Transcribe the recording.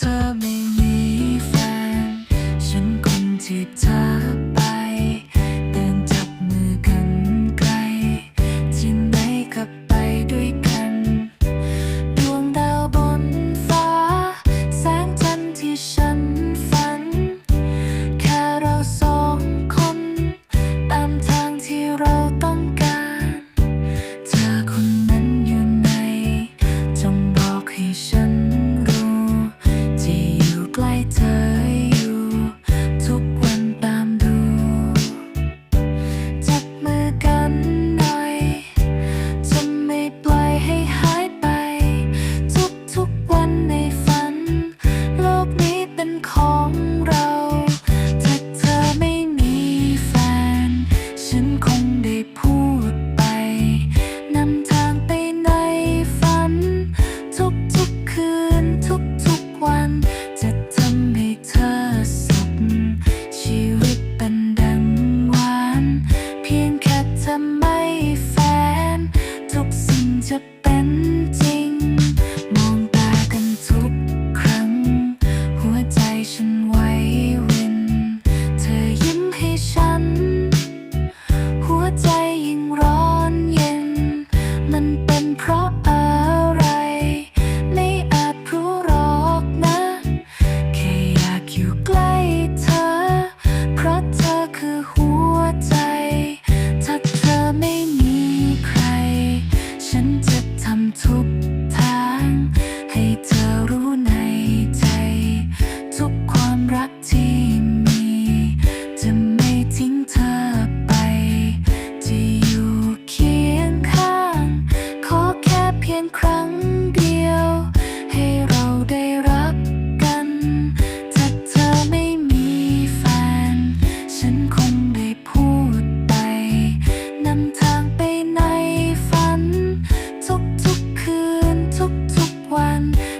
เธอไม่มีแฟน ฉันคนที่เธอ จะเป็นจริง มองตากันทุกครั้ง หัวใจฉันไหววิน เธอยิ้มให้ฉัน หัวใจยิ่งร้อนเย็น มันเป็นเพราะอะไร ไม่อาจรู้หรอกนะ แค่อยากอยู่ใกล้าน